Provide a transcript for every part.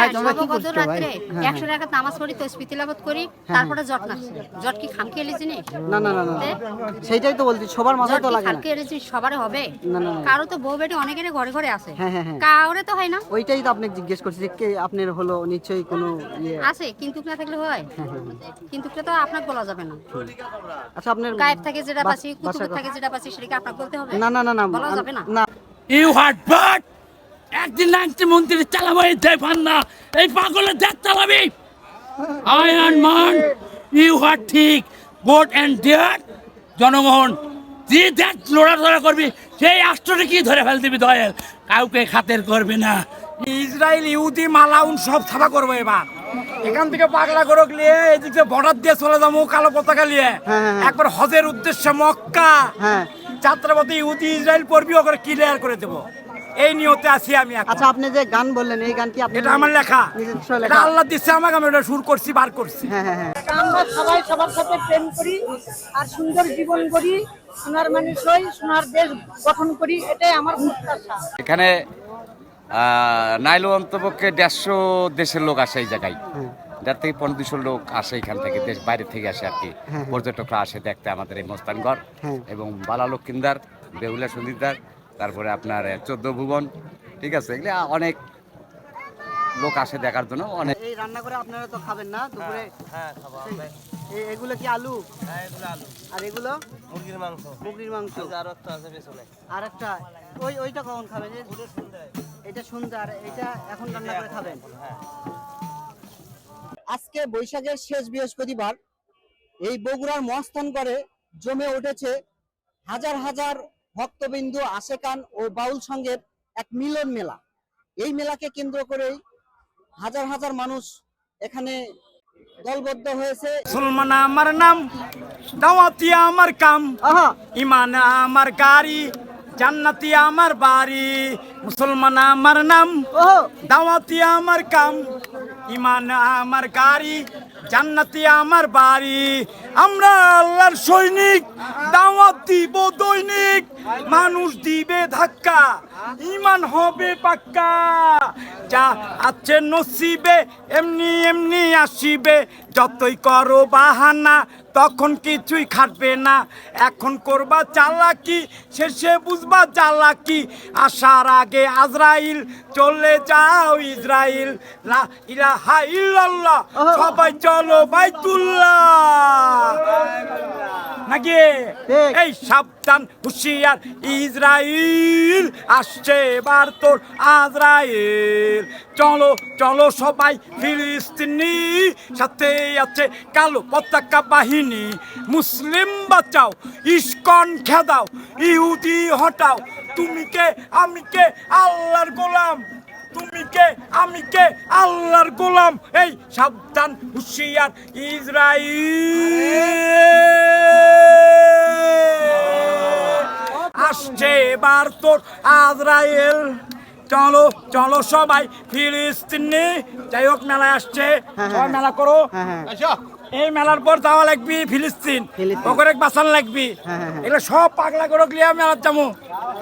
ভাই হ্যাঁ, কি সর্বগত ভাই? হ্যাঁ, একশো টাকা নামাজ পড়ি তসবি তিলাবত করি তারপরে জট নাচছে জট কি খামকে এলি জিনিস না না না না না। সেইটাই তো বলছি সবার মাথায় তো লাগে খামকে এলি জিনিস হবে? না, না, না। কারও তো বউ বেটি অনেকের ঘরে ঘরে আছে। হ্যাঁ, হ্যাঁ, হ্যাঁ। কাউরে তো হয় না। ওইটাই তো আপনাকে জিজ্ঞেস করছি যে আপনার হলো নিশ্চয়ই কোনো ইয়ে। আছে কিন্তু না থাকলে হয়। কিন্তু তো আপনাকে বলা যাবে না। আচ্ছা আপনার গায়েব থেকে যেটা পাচ্ছি কথা- থেকে যেটা পাচ্ছি সেটাকে আপনাকে বলতে হবে? না না না না বলা যাবে না। না। ইউ হাট বাট একদিন নাচতে মন্ত্রী চালাবো এই পান না। এই পাগলের দেখ চালাবি। আয়রন মান ইউ হাট ঠিক গোট অ্যান্ড ডেয়ার জনগণ যে দেখ লড়াধরা করবি সেই আষ্টটা কি ধরে ফেল দিবি দয়াল? কাউকে খাতের করবি না। ইসরায়েল ইহুদি মালাউন সব ছাপা করব এবার। এখান থেকে পাগলা গরক নিয়ে এদিকে বর্ডার দিয়ে চলে যাব কালো পতাকা নিয়ে। হ্যাঁ, হ্যাঁ। একবার হজের উদ্দেশ্যে মক্কা। হ্যাঁ। যাত্রাপথে ইহুদি ইসরায়েল পড়বি ওকে ক্লিয়ার করে দেবো। এই নিয়তে আছি আমি আচ্ছা আপনি যে গান বললেন এই গান কি আপনি এটা আমার লেখা। এটা লেখা? আল্লাহ দিচ্ছে আমাকে আমি এটা সুর করছি বার করছি। হ্যাঁ হ্যাঁ হ্যাঁ। আমরা সবাই সবার সাথে প্রেম করি আর সুন্দর জীবন করি সোনার মানুষ হই সোনার দেশ গঠন করি এটাই আমার প্রত্যাশা। এখানে নাইলো অন্তপক্ষে দেড়শো দেশের লোক আসে এই জায়গায়। দেড় থেকে পনেরো দুশো লোক আসে এখান থেকে দেশ বাইরে থেকে আসে আর কি। পর্যটকরা আসে দেখতে আমাদের এই মস্তানগড় হ্যাঁ। এবং বালা লক্ষিন্দার বেহুলা সন্দীদার তারপরে আপনার চোদ্দ ভুবন ঠিক আছে? এগুলো অনেক লোক আসে দেখার জন্য অনেক এই রান্না করে আপনারা তো খাবেন না দুপুরে হ্যাঁ, এই- এগুলো কি আলু? আলু। আর এগুলো? মুরগির মাংস। মুরগির মাংস। আর একটা আছে পেছনে আর একটা ওই ওইটা কখন খাবেন? এটা শুনতে আর এটা এখন রান্না করে খাবেন? আজকে বৈশাখের শেষ বৃহস্পতিবার। এই বগুড়ার মস্তান করে জমে উঠেছে হাজার হাজার ভক্তবিন্দু আশেকান ও বাউল সঙ্গের এক মিলন মেলা। এই মেলাকে কেন্দ্র করেই হাজার হাজার মানুষ এখানে দলবদ্ধ হয়েছে। মুসলমান আমার নাম দাওয়াতি আমার কাম ইমান আমার গাড়ি জান্নাতি আমার বাড়ি মুসলমান আমার নাম দাওয়াতি আমার কাম ইমান আমার গাড়ি জান্নাতি আমার বাড়ি। আমরা আল্লাহর সৈনিক দাওয়াত দিব দৈনিক মানুষ দিবে ধাক্কা ইমান হবে পাক্কা। যা আছে নসিবে এমনি এমনি আসিবে যতই করো বাহানা তখন কিছুই খাটবে না। এখন করবা চালাকি শেষে বুঝবা চালাকি। আসার আগে আজরাইল চলে যাও ইসরাইল লা ইলাহা ইল্লাল্লাহ সবাই চলো বাইতুল্লাহ। নাকি। এই সাবধান হুশিয়ার ইসরাইল আসছে এবার তোর আজরাইল। চলো চলো সবাই ফিলিস্তিনি, সাথে আছে কালো পতাকা বাহিনী। মুসলিম বাঁচাও, ইস্কন খেদাও, ইহুদি হটাও। তুমি কে, আমি কে, আল্লাহর গোলাম? তুমি কে, আমি কে, আল্লাহর গোলাম? এই সাবধান, হুশিয়ার, ইসরাইল। আসছে এবার তোর আজরাইল। চলো চলো সবাই ফিলিস্তিনি। যাই হোক মেলায় আসছে। সবাই মেলা করো। হ্যাঁ হ্যাঁ। এই মেলার পর যাওয়া লাগবি ফিলিস্তিন। ওখানে বাঁচান লাগবি। হ্যাঁ, হ্যাঁ, হ্যাঁ। এগুলো সব পাগলা করে লিয়া মেলার যাব।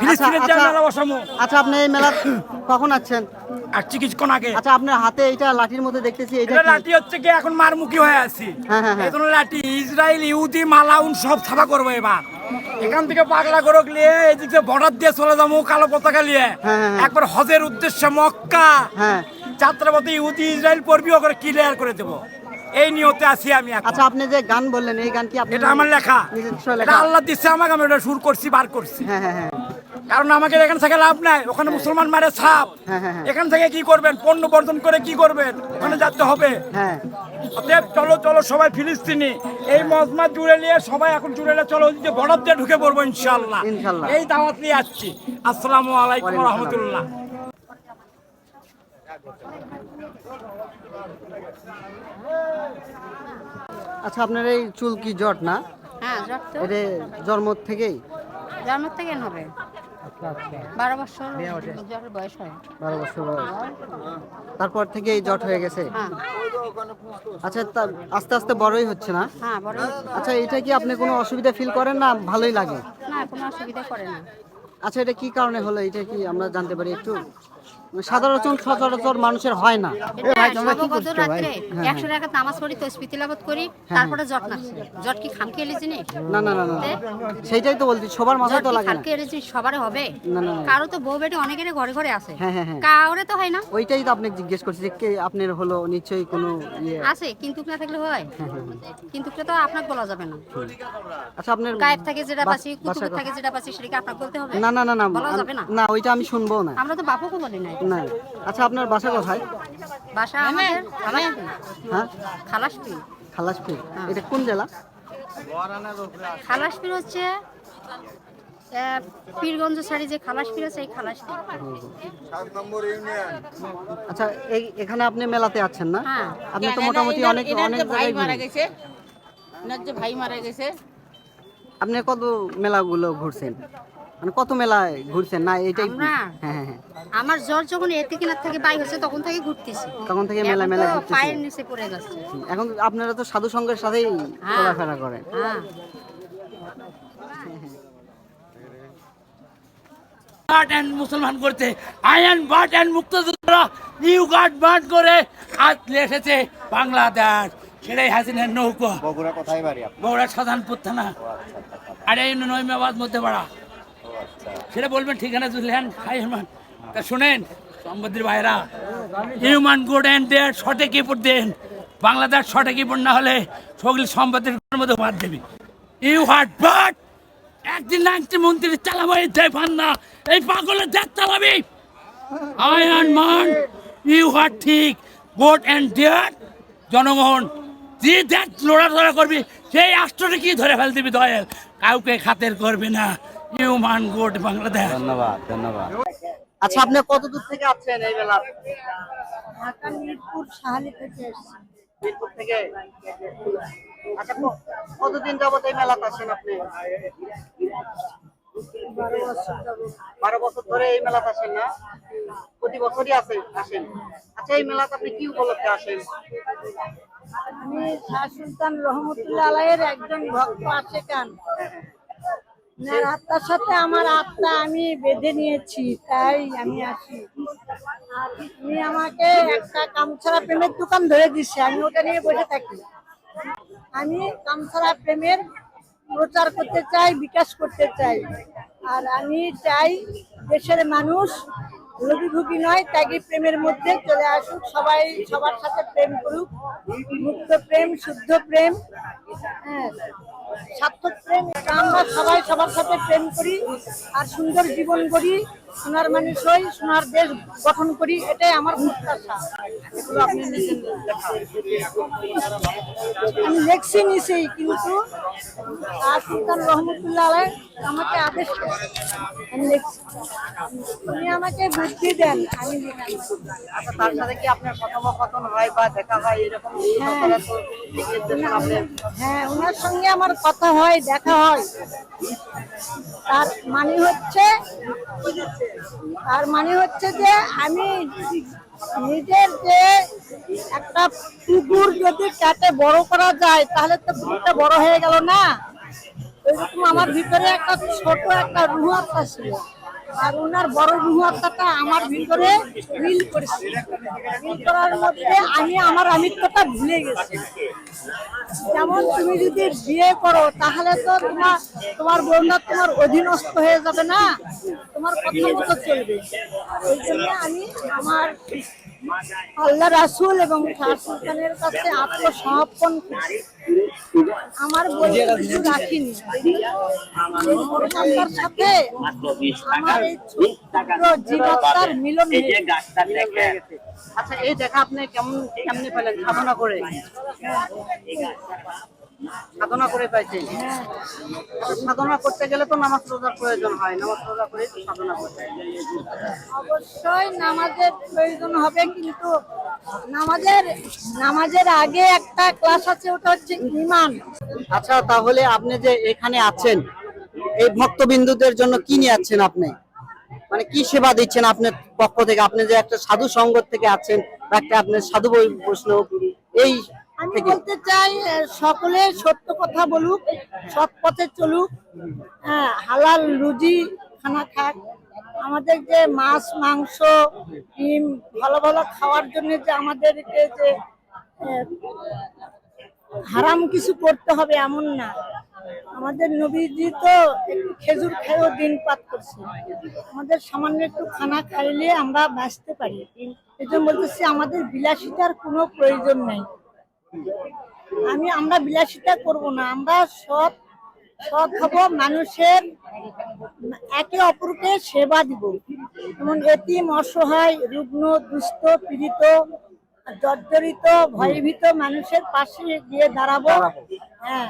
ফিলিস্তিনের যে আচ্ছা। মেলা বসামো আচ্ছা আপনি এই মেলা কখন আছেন আসছি কিছুক্ষণ আগে। আচ্ছা আপনার হাতে এইটা লাঠির মধ্যে দেখতেছি এটা এটা লাঠি হচ্ছে কি এখন মারমুখী হয়ে আছি। হ্যাঁ, হ্যাঁ, হ্যাঁ। এই লাঠি ইসরায়েল ইহুদি মালাউন সব ছাপা করব এবার। এখান থেকে পাগলা গরক নিয়ে এদিকে বর্ডার দিয়ে চলে যাব কালো পতাকা নিয়ে। হ্যাঁ, হ্যাঁ, হ্যাঁ। একবার হজের উদ্দেশ্যে মক্কা। যাত্রাপথে ইহুদি ইসরায়েল পড়বি ওকে ক্লিয়ার করে দেবো। এই নিয়তে আছি আমি আচ্ছা আপনি যে গান বললেন এই গান কি আপনি এটা আমার লেখা। এটা আল্লাহ দিচ্ছে আমাকে আমি এটা সুর করছি বার করছি। হ্যাঁ হ্যাঁ হ্যাঁ। কারণ আমাকে এখান থেকে লাভ নাই। ওখানে মুসলমান মারে ছাপ। হ্যাঁ, হ্যাঁ, হ্যাঁ। এখান থেকে কি করবেন? পণ্য বর্জন করে কি করবেন? ওখানে যেতে হবে। হ্যাঁ। অতএব চলো চলো সবাই ফিলিস্তিনি। এই মজমা জুড়ে নিয়ে সবাই এখন জুড়ে নিয়ে চলো যে বরফ দিয়ে ঢুকে পড়ব ইনশাল্লাহ। এই দাওয়াত নিয়ে আসছি। আসসালামু আলাইকুম রহমতুল্লাহ। আচ্ছা আপনার এই চুল কি জট না? হ্যাঁ জট তো। এটা জন্ম থেকেই? জন্ম থেকে হবে বারো বছর জটের বয়স হয়। বারো বছর বয়স। তারপর থেকে এই জট হয়ে গেছে? হ্যাঁ। আচ্ছা আস্তে আস্তে বড়ই হচ্ছে না? হ্যাঁ। আচ্ছা এটা কি আপনি কোনো অসুবিধা ফিল করেন না? ভালোই লাগে? না কোনো অসুবিধা করেন। না আচ্ছা এটা কি কারণে হলো? এটা কি আমরা জানতে পারি একটু? সাধারণ সচরাচর মানুষের হয় না। রাত্রে একশো টাকা নামাজ পড়ি তো স্মৃতিলাভত করি তারপরে জট নাচছে জট কি খামকে এলি না? না না না না। সেইটাই তো বলছি সবার মাথায় তো লাগে না। খামকে জিনিস হবে? না, না, না। কারও তো বউ বেটি অনেকেরই ঘরে ঘরে আছে। হ্যাঁ, হ্যাঁ, হ্যাঁ। কাউরে তো হয় না। ওইটাই তো আপনাকে জিজ্ঞেস করছি যে কে আপনার হলো নিশ্চয়ই কোনো ইয়ে? আছে কিন্তু না থাকলে হয়। কিন্তু তো আপনাকে বলা যাবে না। আচ্ছা আপনার গায়েব থেকে যেটা পাচ্ছি বাসার থেকে যেটা পাচ্ছি সেটাকে আপনাকে বলতে হবে? না না না না বলা যাবে না? না ওইটা আমি শুনব না। আমরা তো বাপুকে বলি নাই। আচ্ছা আপনার বাসা কোথায়? বাসা আমাদের খালাসপি হ্যাঁ? খালাসপি খালাসপুর। হ্যাঁ। এটা কোন জেলা? খালাসপির হচ্ছে পীরগঞ্জ সারি যে খালাসপির আছে এই খালাসপি আচ্ছা এই এখানে আপনি মেলাতে আছেন না? হ্যাঁ। আপনি তো মোটামুটি অনেক অনেক জায়গায় মারা গেছে এনার যে ভাই মারা গেছে। আপনি কত মেলাগুলো ঘুরছেন? মানে কত মেলায় ঘুরছেন? না এটাই হ্যাঁ হ্যাঁ হ্যাঁ। আমার জ্বর যখন এতে কিনার থেকে বাই হচ্ছে তখন থেকে ঘুরতেছি। তখন থেকে মেলা মেলা তো ঘুরতেছেন পায়ের নিচে পড়ে যাচ্ছে। এখন আপনারা তো সাধু সঙ্গের সাথেই হ্যাঁ। চলাফেরা করেন। হ্যাঁ। বাট অ্যান্ড মুসলমান করতে আয়ন বাট অ্যান্ড মুক্তযোদ্ধারা নিউ গার্ড বাট করে আজ এসেছে বাংলাদেশ। সেটাই হাসিনের নৌকো। বগুড়া কোথায় বাড়ি? বগুড়া সাধারণপুর থানা। আর এই নৈমাবাদ মধ্যে পাড়া সেটা বলবেন ঠিকানা জুলিয়ান হাই হনুমান। তা শুনেন সম্বদ্রী ভাইরা হিউম্যান গুড অ্যান্ড ডেড শটে কিপুর দেন। বাংলাদেশ শটে কিপুর না হলে সগলি সম্পদের মধ্যে বাদ দেবি। ইউ হার্ট বাট একদিন না একটি মন্ত্রী চালাবো, এই দেয় পান না, এই পাগলের দেখ চালাবি। আই আয়ন মান ইউ হার ঠিক গুড অ্যান্ড ডেড জনগণ, যে দেখ লড়াধরা করবি, সেই আষ্টটা কি ধরে ফেল দিবি দয়াল? কাউকে খাতের করবি না। ইউ মান গোট বাংলাদেশ ধন্যবাদ ধন্যবাদ। আচ্ছা আপনি কত দূর থেকে আসছেন এই মেলা? ঢাকা মিরপুর সাহালি থেকে মিরপুর থেকে? আচ্ছা কতদিন যাবত এই মেলাতে আসেন আপনি? বারো বছর ধরে এই মেলাতে আসেন না? প্রতি বছরই আসেন আসেন। আচ্ছা এই মেলাতে আপনি কি উপলক্ষে আসেন? আমি শাহ সুলতান রহমতুল্লাহ আলাইয়ের একজন ভক্ত আছে কান? ওনার আত্মার সাথে আমার আত্মা আমি বেঁধে নিয়েছি, তাই আমি আসি আর আমাকে একটা কামছাড়া প্রেমের দোকান ধরে দিচ্ছে আমি ওটা নিয়ে বসে থাকি। আমি কামছাড়া প্রেমের প্রচার করতে চাই, বিকাশ করতে চাই। আর আমি চাই দেশের মানুষ রবিভুগি নয়, ত্যাগী প্রেমের মধ্যে চলে আসুক, সবাই সবার সাথে প্রেম করুক, মুক্ত প্রেম, শুদ্ধ প্রেম। হ্যাঁ। সার্থক প্রেম আমরা সবাই সবার সাথে প্রেম করি আর সুন্দর জীবন গড়ি সোনার মানুষ হই সোনার দেশ গঠন করি এটাই আমার প্রত্যাশা। এগুলো আপনি আমি লেখছি নিছেই কিন্তু আর সুলতান রহমতুল্লাহ আমাকে আদেশ। আমি লিখছি। উনি আমাকে বুদ্ধি দেন আমি আচ্ছা তার সাথে কি আপনার কথোপকথন হয় বা দেখা হয় এরকম? সচরাচর হ্যাঁ ওনার সঙ্গে আমার কথা হয়, দেখা হয়। তার মানে হচ্ছে, তার মানে হচ্ছে যে আমি নিজের যে একটা পুকুর যদি কাটে বড় করা যায়, তাহলে তো পুকুরটা বড় হয়ে গেল না। ওইরকম আমার ভিতরে একটা ছোট একটা রুহ আত্মা ছিল আর ওনার বড় রুহ আত্মাটা আমার ভিতরে মিল করেছে। মিল করার মধ্যে আমি আমার আমিত্বটা ভুলে গেছি। যেমন তুমি যদি বিয়ে করো, তাহলে তো তোমার তোমার বোনরা তোমার অধীনস্থ হয়ে যাবে না, তোমার কথা মতো চলবে। ওই জন্য আমি আমার আল্লাহ রাসুল এবং শাহ সুলতানের কাছে আত্মসমর্পণ আমার বলতে কিছু রাখিনি। আমার সাথে আমার মিলন আচ্ছা এই দেখা আপনি কেমন কেমনে পেলেন? সাধনা করে। সাধনা করে পাইছেন আচ্ছা, সাধনা করতে গেলে তো নামাজ রোজার প্রয়োজন হয়। নামাজ রোজা করে সাধনা করতে অবশ্যই নামাজের প্রয়োজন হবে কিন্তু নামাজের নামাজের আগে একটা ক্লাস আছে ওটা হচ্ছে ইমান আচ্ছা তাহলে আপনি যে এখানে আছেন এই ভক্তবিন্দুদের জন্য কি নিয়ে আছেন আপনি? মানে কি সেবা দিচ্ছেন আপনার পক্ষ থেকে? আপনি যে একটা সাধু সঙ্গ থেকে আছেন বা একটা আপনার সাধু বই বৈষ্ণব এই আমি বলতে চাই সকলে সত্য কথা বলুক সৎ পথে চলুক। হ্যাঁ হালাল রুজি খানা খাক। আমাদের যে মাছ মাংস ডিম ভালো ভালো খাওয়ার জন্য যে আমাদেরকে যে হারাম কিছু করতে হবে এমন না। আমাদের নবীজি তো একটু খেজুর খেয়েও দিন পাত করছে আমাদের সামান্য একটু খানা খাইলে আমরা বাঁচতে পারি। এই জন্য বলতেছি আমাদের বিলাসিতার কোনো প্রয়োজন নেই। আমি আমরা বিলাসিতা করব না আমরা সৎ সৎ হব মানুষের একে অপরকে সেবা দিব। যেমন এতিম অসহায় রুগ্ন দুস্থ পীড়িত জর্জরিত ভয়ভীত মানুষের পাশে গিয়ে দাঁড়াবো। হ্যাঁ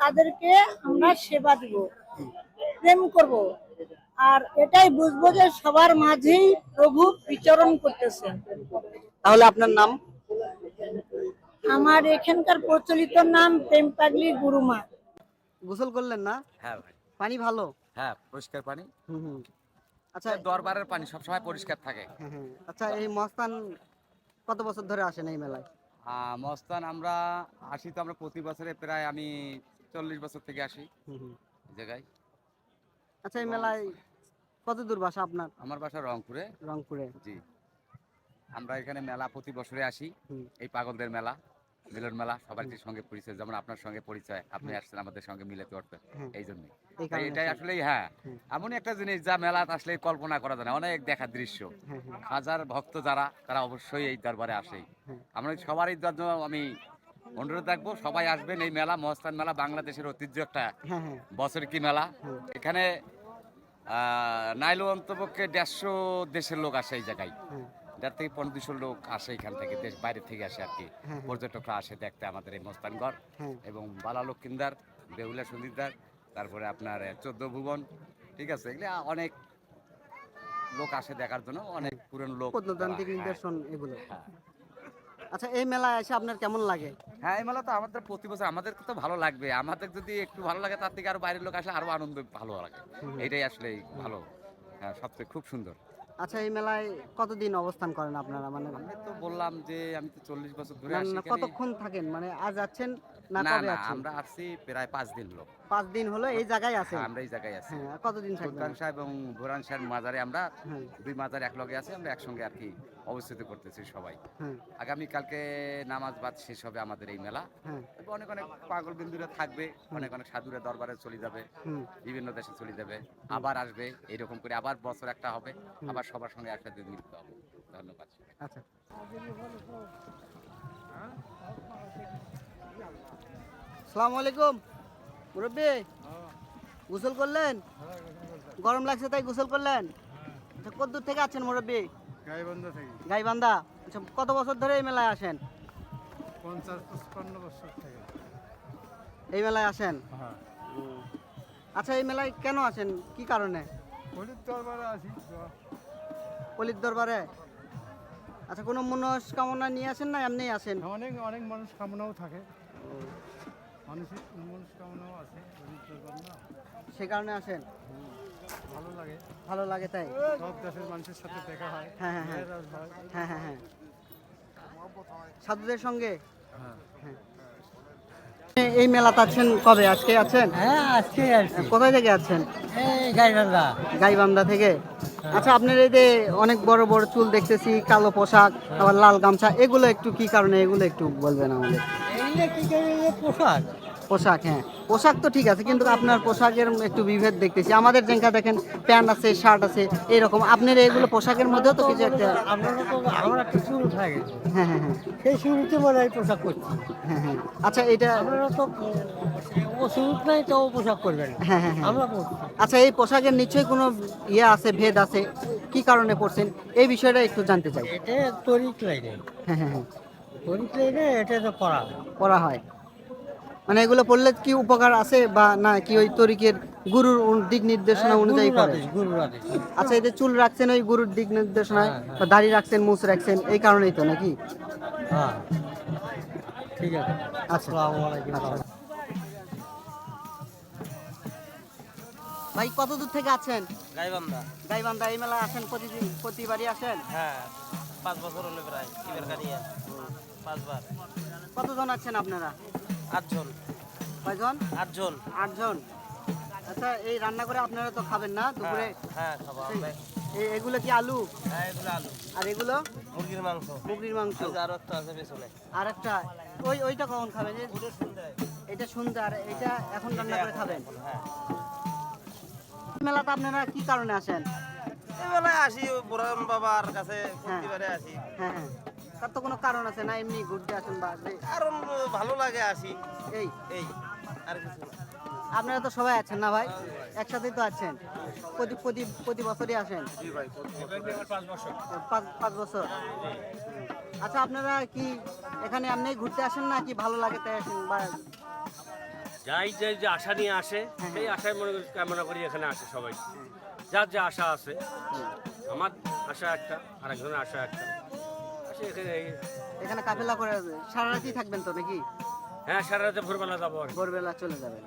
তাদেরকে আমরা সেবা দিব প্রেম করব। আর এটাই বুঝব যে সবার মাঝেই প্রভু বিচরণ করতেছেন। তাহলে আপনার নাম? আমার এখানকার প্রচলিত নাম প্রেম পাগলি গুরুমা। গোসল করলেন না? হ্যাঁ ভাই। পানি ভালো? হ্যাঁ পরিষ্কার পানি। হুম আচ্ছা দরবারের পানি সবসময় পরিষ্কার থাকে। আচ্ছা এই মস্তান কত বছর ধরে আসেন এই মেলায়? আহ, মস্তান আমরা আসি তো আমরা প্রতি বছরে প্রায় আমি চল্লিশ বছর থেকে আসি। হুম হুম। এই জায়গায়। আচ্ছা এই মেলায় কত দূর বাসা আপনার? আমার বাসা রংপুরে। রংপুরে। জি। আমরা এখানে মেলা প্রতি বছরে আসি। এই পাগলদের মেলা। মিলন মেলা সবার সঙ্গে পরিচয়? যেমন আপনার সঙ্গে পরিচয় আপনি আসছেন আমাদের সঙ্গে মিলাতে পারতেন। এই জন্যই এটাই হ্যাঁ এমন একটা জিনিস যা মেলা আসলে কল্পনা করা যায় না। অনেক দেখার দৃশ্য। হাজার ভক্ত যারা তারা অবশ্যই এই দরবারে আসেই। আমরা সবারই জন্য আমি অনুরোধ রাখব সবাই আসবেন। এই মেলা মহস্থান মেলা বাংলাদেশের ঐতিহ্য একটা হ্যাঁ হ্যাঁ। বছর কি মেলা এখানে আহ, নাইলো অন্তপক্ষে দেড়শো দেশের লোক আসে এই জায়গায়। দেড় থেকে পনেরো দুশো লোক আসে এখান থেকে দেশ বাইরে থেকে আসে আর কি। হ্যাঁ। পর্যটকরা আসে দেখতে আমাদের এই মস্তানগড়। হ্যাঁ। এবং বালা লক্ষিন্দার বেহুলা সন্দীপদার তারপরে আপনার চোদ্দ ভুবন ঠিক আছে? এগুলো অনেক লোক আসে দেখার জন্য অনেক পুরনো লোক প্রত্নতান্ত্রিক নিদর্শন এগুলো। হ্যাঁ। আচ্ছা এই মেলায় এসে আপনার কেমন লাগে? হ্যাঁ এই মেলা তো আমাদের প্রতি বছর আমাদের তো ভালো লাগবে। আমাদের যদি একটু ভালো লাগে তার থেকে আরও বাইরের লোক আসলে আরও আনন্দ ভালো লাগে। এটাই আসলে ভালো। হ্যাঁ সবচেয়ে খুব সুন্দর। আচ্ছা এই মেলায় কতদিন অবস্থান করেন আপনারা? মানে আমি তো বললাম যে আমি তো চল্লিশ বছর ধরে না, আসি কতক্ষণ থাকেন? মানে আজ আছেন না না কবে আছেন? আমরা আসছি প্রায় পাঁচ দিন লোক পাঁচ দিন হলো এই জায়গায় আছেন? হ্যাঁ, আমরা এই জায়গায় আছি। হ্যাঁ কতদিন সুলতান সাহেব এবং ভোরান সাহেব মাজারে আমরা হ্যাঁ। দুই মাজার এক লগে আছি আমরা একসঙ্গে আর কি অবস্থিত করতেছি সবাই। আগামী কালকে নামাজ বাদ শেষ হবে আমাদের এই মেলা। অনেক অনেক পাগল বিন্দুরা থাকবে অনেক অনেক সাধুরা দরবারে চলে যাবে বিভিন্ন দেশে চলে যাবে আবার আসবে এরকম করে আবার বছর একটা হবে আবার সবার সঙ্গে একসাথে মিলিত হবে। ধন্যবাদ। আচ্ছা। সালাম আলাইকুম। মুরব্বী গোসল করলেন? গরম লাগছে তাই গোসল করলেন? আচ্ছা কত দূর থেকে আছেন মুরব্বী? গাইবান্ধা থেকে। গাইবান্ধা? আচ্ছা কত বছর ধরে এই মেলায় আসেন? পঞ্চাশ পঁচপান্ন বছর থেকে। এই মেলায় আসেন? হ্যাঁ। আচ্ছা এই মেলায় কেন আসেন? কি কারণে? হলির দরবারে আচ্ছা কোনো মনস্কামনা নিয়ে আসেন না? এমনি আসেন? অনেক অনেক মানুষ কামনাও থাকে আছে সে কারণে আসেন? ভালো লাগে। ভালো লাগে তাই? সব দেশের মানুষের সাথে দেখা হয় হ্যাঁ, হ্যাঁ, হ্যাঁ। হ্যাঁ। হ্যাঁ হ্যাঁ সাধুদের সঙ্গে? হ্যাঁ। হ্যাঁ। এই মেলাতে আছেন কবে? আজকে আছেন? হ্যাঁ আজকে কোথায় থেকে আছেন? এই গাইবান্ধা। গাইবান্ধা থেকে? আচ্ছা আপনার এই যে অনেক বড় বড় চুল দেখতেছি কালো পোশাক আবার লাল গামছা এগুলো একটু কি কারণে? এগুলো একটু বলবেন আমাদের। এইগুলো পোশাক? পোশাক হ্যাঁ। পোশাক তো ঠিক আছে কিন্তু আপনার পোশাকের একটু বিভেদ দেখতেছি। আমাদের যেখানে দেখেন প্যান্ট আছে শার্ট আছে এরকম আপনার এগুলো পোশাকের মধ্যেও তো কিছু একটা থাকে হ্যাঁ হ্যাঁ হ্যাঁ। সেই শুরুতে মনে হয় পোশাক করছি। হ্যাঁ হ্যাঁ। আচ্ছা এটা আপনারা তো ও শুরুত নাই তো পোশাক করবেন হ্যাঁ হ্যাঁ হ্যাঁ। আমরা আচ্ছা এই পোশাকের নিশ্চয়ই কোনো ইয়ে আছে ভেদ আছে? কি কারণে পড়ছেন এই বিষয়টা একটু জানতে চাই। এটা তরিক লাইনে। হ্যাঁ হ্যাঁ হ্যাঁ। তরিক এটা তো পড়া পড়া হয়। মানে এগুলো পড়লে কি উপকার আছে বা না কি ওই তরিকের গুরুর দিক নির্দেশনা অনুযায়ী গুরুর করে? আচ্ছা এই যে চুল রাখছেন ওই গুরুর দিক নির্দেশনায় হ্যাঁ, হ্যাঁ। বা দাড়ি রাখছেন মুছ রাখছেন এই কারণেই তো নাকি? হ্যাঁ। ঠিক আছে। আচ্ছা। ভাই কত দূর থেকে আছেন? গাইবান্ধা। গাইবান্ধা এই মেলা আসেন প্রতিদিন? প্রতিবারই আসেন? হ্যাঁ পাঁচ বছর হলে প্রায় কানিয়া পাঁচবার। কতজন আছেন আপনারা? আটজন। কয়জন? আটজন। আটজন। আচ্ছা এই রান্না করে আপনারা তো খাবেন না দুপুরে? হ্যাঁ খাব এগুলো কি আলু? হ্যাঁ এগুলো আলু। আর এগুলো? মুরগির মাংস। মুগরির মাংস। আরও একটা আছে পেছনে। আর একটা ওই ওইটা কখন খাবেন? এটা শুনতে আর এটা এখন রান্না করে খাবেন? হ্যাঁ। মেলাতে আপনারা কি কারণে আসেন? এই বেলায় আসি বুড়াম বাবার কাছে প্রতিবারে আসি। হ্যাঁ হ্যাঁ। তার তো কোনো কারণ আছে না এমনি ঘুরতে আসেন বা কারণ ভালো লাগে আসি। এই। এই আর কিছু আপনারা তো সবাই আছেন না ভাই? একসাথেই তো আছেন। প্রতি প্রতি প্রতি বছরই আসেন? পাঁচ পাঁচ বছর? আচ্ছা আপনারা কি এখানে আপনি ঘুরতে আসেন না কি ভালো লাগে তাই আসেন বা যাই যে যে আশা নিয়ে আসে সেই আশায় মনে করি কামনা করি এখানে আসে সবাই। যার যা আশা আছে। আমার আশা একটা আর একজনের আশা একটা। আসে এখানে। কাফেলা করে সারা রাতই থাকবেন তো নাকি? হ্যাঁ সারা রাতে ভোরবেলা যাব আর কি। ভোরবেলা চলে যাবেন।